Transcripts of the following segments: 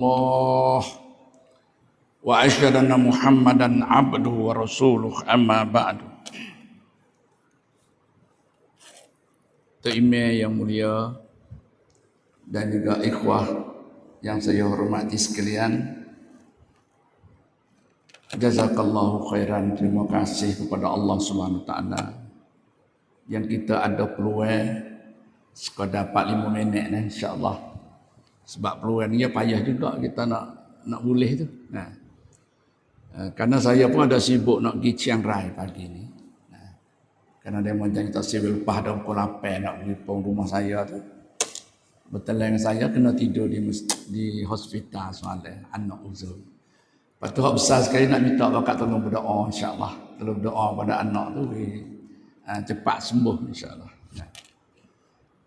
الله وأشهد أن محمدا عبده ورسوله أما بعد Terima yang mulia dan juga ikhwah yang saya hormati sekalian. Jazakallahu khairan. Terima kasih kepada Allah Subhanahu taala yang kita ada peluang sekadar 4 5 minit ni insya-Allah. sebab peluang ni ya payah juga kita nak nak boleh tu. Nah. Uh, kerana saya pun ada sibuk nak pergi Chiang Rai pagi ni. Kerana dia macam tak sibuk lepas dah pukul 8 nak pergi pun rumah saya tu. Beteleng saya kena tidur di di hospital soalan anak uzur. Lepas tu besar sekali nak minta bakat tolong berdoa insya-Allah. Tolong berdoa pada anak tu uh, cepat sembuh insya-Allah.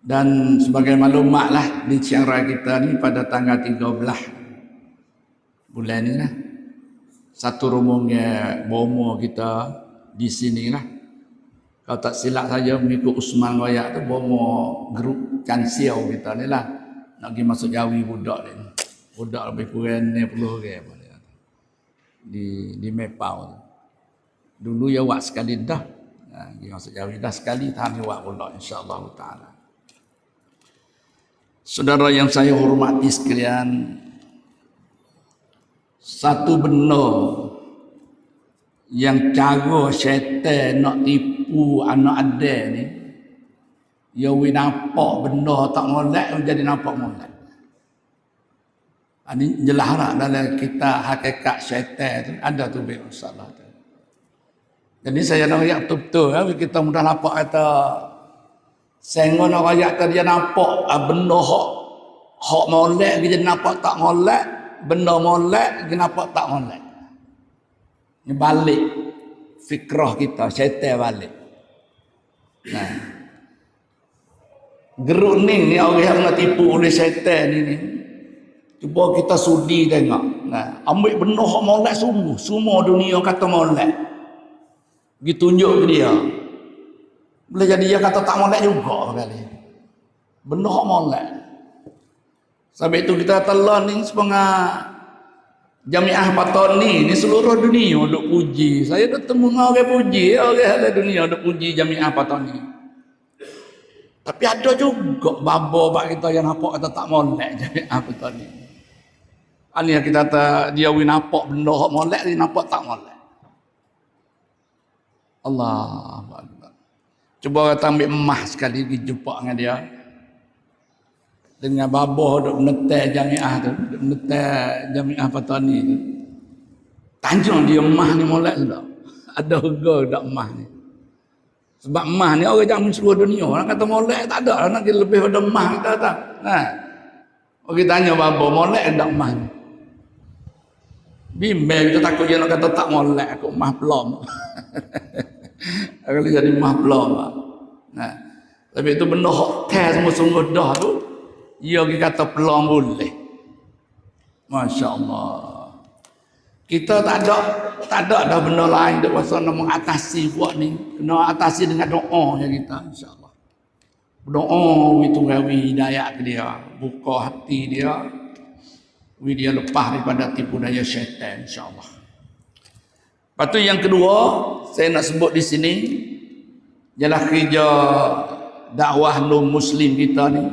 Dan sebagai maklumat lah di Chiang Rai kita ni pada tanggal 13 bulan ni lah. Satu rumungnya bomo kita di sini lah. Kalau tak silap saja mengikut Usman Royak tu bomo grup Cansiau kita ni lah. Nak pergi masuk Jawi budak ni. Budak lebih kurang ni puluh ke. Di, di Mepau. Dulu ya wak sekali dah. Pergi masuk Jawi dah sekali tahan wak pula insyaAllah ta'ala. Saudara yang saya hormati sekalian, satu benda yang cara syaitan nak tipu anak ada ni ya we nampak benda tak molek jadi nampak molek. Ini jelas lah dalam kita hakikat syaitan tu ada tu bi masalah tu. Jadi saya nak ayat betul-betul ya, kita mudah nampak kata Sehingga nak ayat tadi dia nampak benda hak hak molek dia nampak tak molek, benda molek dia nampak tak molek. Ini balik fikrah kita, syaitan balik. Nah. Geruk ni ni orang yang nak tipu oleh syaitan ni ni. Cuba kita sudi tengok. Nah, ambil benda hak molek semua, semua dunia kata molek. Ditunjuk ke dia. Boleh jadi dia kata tak molek juga kali. Benda hak molek. Sampai itu kita telah ni sepengah Jamiah Patoni ni seluruh dunia duk puji. Saya dah temu dengan orang puji, orang ada dunia duk puji Jamiah Patoni. Tapi ada juga babo bab kita yang nampak kata tak molek Jamiah Patoni. Ani yang kita kata dia win nampak benda hak molek dia nampak tak molek. Allah Akbar. Cuba kata ambil emas sekali pergi jumpa dengan dia. Dengan babah duk menetai jamiah tu. Duk menetai jamiah Fatani tu. Tanjung dia emas ni molek sudah. Ada harga dak emas ni. Sebab emas ni orang jamin seluruh dunia. Orang kata molek tak ada. Nak lebih pada emas kita tak. Nah. Orang tanya babah molek dak emas ni. Bimbel kita takut dia nak kata tak molek aku emas belum. Kalau jadi mah belum. Nah, tapi itu benda hak semua sungguh dah tu. Ia kita kata peluang boleh. Masya Allah. Kita tak ada tak ada dah benda lain dak pasal nak mengatasi buat ni. Kena atasi dengan doa yang kita insya-Allah. Doa itu gawi hidayah ke dia, buka hati dia. Wi dia lepas daripada tipu daya syaitan insya-Allah. Tu yang kedua, saya nak sebut di sini ialah kerja dakwah non muslim kita ni.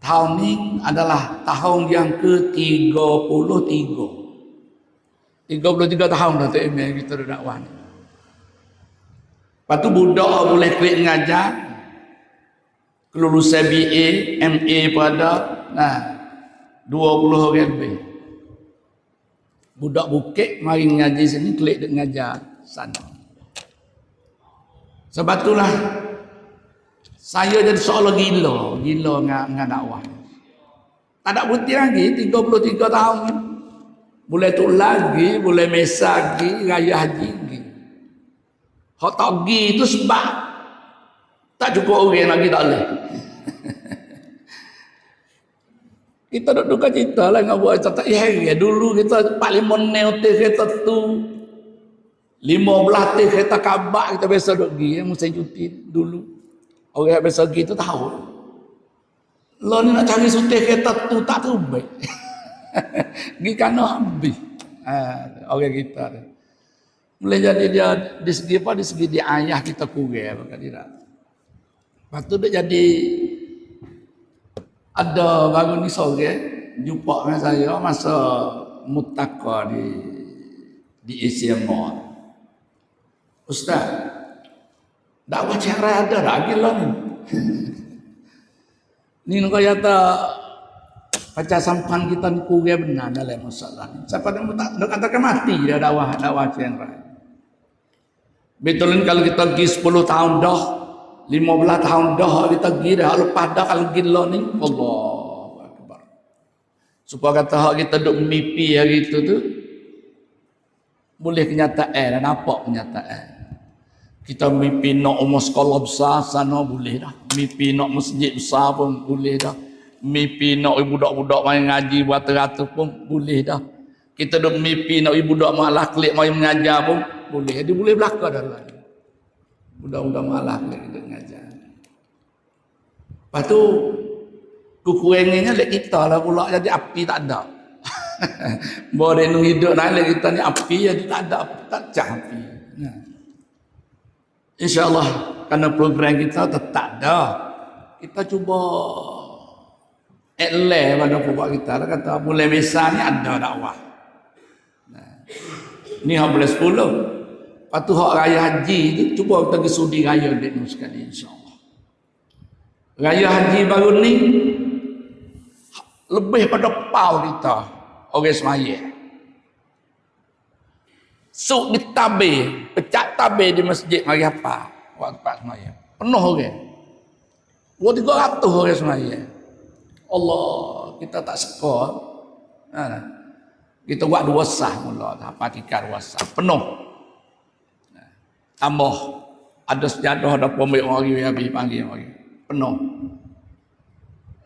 Tahun ni adalah tahun yang ke-33. 33 tahun dah tak email kita dakwah ni. Lepas tu budak boleh klik ngajar. Kelulusan BA, MA pada nah 20 orang lebih. Budak bukit mari ngaji sini klik dek ngajar sana. Sebab itulah saya jadi seolah gila, gila dengan, dengan dakwah. Tak ada berhenti lagi 33 tahun. Boleh tu lagi, boleh mesa lagi, raya haji lagi. Hak tak pergi itu sebab tak cukup orang lagi tak boleh. kita duduk duka cita lah dengan buat tak ya dulu kita pak lima neote kereta tu lima belah teh kereta kabak kita biasa duduk pergi ya, musim cuti dulu orang biasa pergi tu tahu lo ni nak cari sutih kereta tu tak tu baik Gi kana habis. Ha, orang kita tu. Boleh jadi dia di segi apa? Di segi dia ayah kita kurang. Maka tidak. Lepas tu dia jadi ada baru ni sore jumpa dengan saya masa mutaka di di Asia Mall. Ustaz, dakwah cara ada lagi lah ni. ni nak kata Baca sampan kita ni kurang benar dalam masalah. Siapa yang tak nak katakan mati dia dakwah dakwah lain. Betul kalau kita pergi 10 tahun dah, 15 tahun dah kita pergi dah lepas dah kalau gila ni Allah akbar. Supaya kata hak kita duk mimpi hari itu tu boleh kenyataan dan nampak kenyataan. Kita mimpi nak umur sekolah besar sana boleh dah. Mimpi nak masjid besar pun boleh dah mimpi nak budak-budak main ngaji buat teratur pun boleh dah. Kita duk mimpi nak budak malah klik main mengajar pun boleh. Dia boleh belaka dah lah. Budak-budak malah klik kita mengajar. Lepas tu kukuenginya lek kita lah pula jadi api tak ada. Boleh nu hidup nak kita ni api jadi tak ada tak cah api. Nah. InsyaAllah kerana program kita tetap ada. Kita cuba Ele pada pokok kita lah kata mulai besar ni ada dakwah. Nah. Ni hak boleh sepuluh. Lepas tu hak raya haji tu cuba kita pergi sudi raya dek nu sekali insyaAllah. Raya haji baru ni lebih pada pau kita orang semaya. Suk di tabe, tabe di masjid mari apa? Waktu pak semaya. Penuh orang. Dua tiga ratus orang semaya. Allah kita tak suka ha. kita buat dua sah mula apa tiga dua sah penuh tambah ada sejadah ada pemilik orang yang habis panggil orang penuh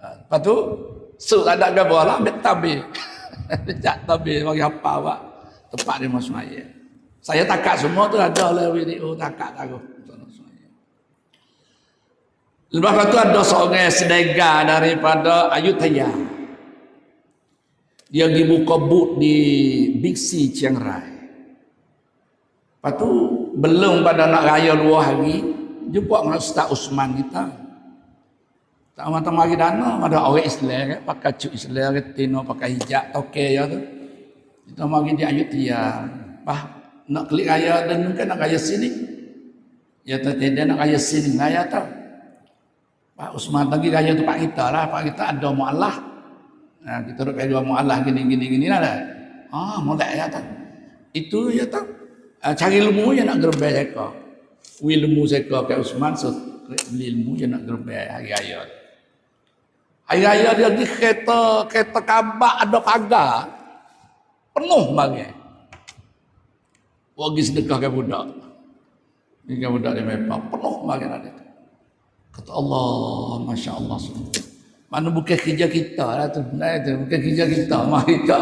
ha. lepas tu su ada gabar lah ambil tabi Dekat tabi bagi apa awak tempat dia masuk ayat saya takat semua tu ada lah video takat aku Lepas itu ada seorang sedega daripada Ayutthaya. Dia pergi buka but di Big C Chiang Rai. Lepas tu belum pada nak raya dua hari, jumpa dengan Ustaz Usman kita. Tak mata mari dana, ada orang Islam, kan? pakai cuk Islam, tino pakai hijab, toke ya tu. Kita mari di Ayutthaya. Pah, nak klik raya dan mungkin nak raya sini. Ya tak tidak nak raya sini, raya tahu. Pak Usman lagi gaya tu Pak kita lah. Pak kita ada mu'allah. Nah, kita duduk pegang mu'allah gini gini gini lah. Ah, mulai ya tak. Itu ya tak. Uh, cari ilmu yang nak gerbek seka. Ilmu seka ke Usman so ilmu yang nak gerbek hari raya. Hari raya dia di kereta kereta kabak ada pagar. Penuh Wagi sedekah ke budak. Ini budak dia memang penuh bagi nanti. Kata Allah, Masya Allah. Mana bukan kerja kita lah tu. Nah, itu bukan kerja kita. Mari kita.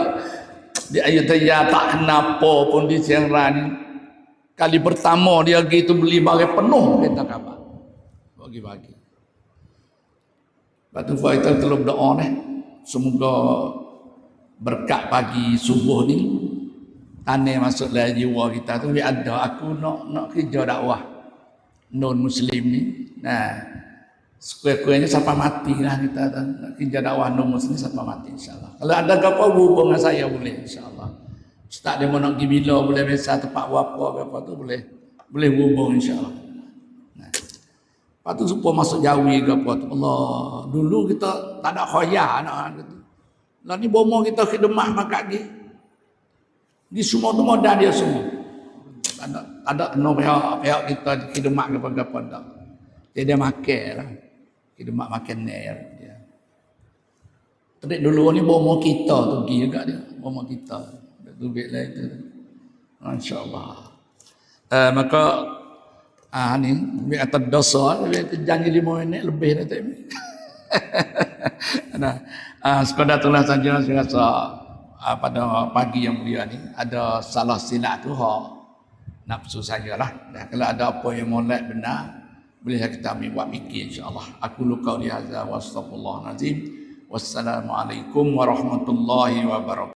Di ayat ya tak kenapa pun di Siang Rani. Kali pertama dia pergi tu beli barang penuh. Kita kabar. Bagi-bagi. Lepas tu kita telah berdoa ni. Semoga berkat pagi subuh ni. Tanah masuk dalam jiwa kita tu. Dia ada aku nak nak kerja dakwah. Non Muslim ni. Nah, Sekue-kuenya sampai mati lah kita kerja dakwah nomor sini sampai mati insyaAllah. Kalau ada apa hubung dengan saya boleh insyaAllah. Ustaz dia mau nak pergi bila boleh biasa tempat apa apa tu boleh boleh hubung insyaAllah. Nah. Lepas tu supaya masuk jawi ke apa tu. Allah. Dulu kita tak ada khoya nak. Lah ni bomo kita khidmat makat ni. Di semua tu modal dia semua. Tak ada, tak ada kena pihak, kita khidmat ke apa-apa tak. Jadi dia makan lah. Kita mak makan ni ya. Tadi dulu ni bawa kita tu pergi juga dia. Bawa kita. Tu bit lain tu. Masya-Allah. Uh, maka ah ni bi atas dosa dia janji lima minit lebih dah tak. nah, ah sekadar tulah saja saya rasa ah, pada pagi yang mulia ni ada salah silap tu ha nafsu saya lah. Kalau ada apa yang molek benar boleh kita ambil buat fikir insyaAllah. Aku luka di hadza wa astagfirullah nazim. Wassalamualaikum warahmatullahi wabarakatuh.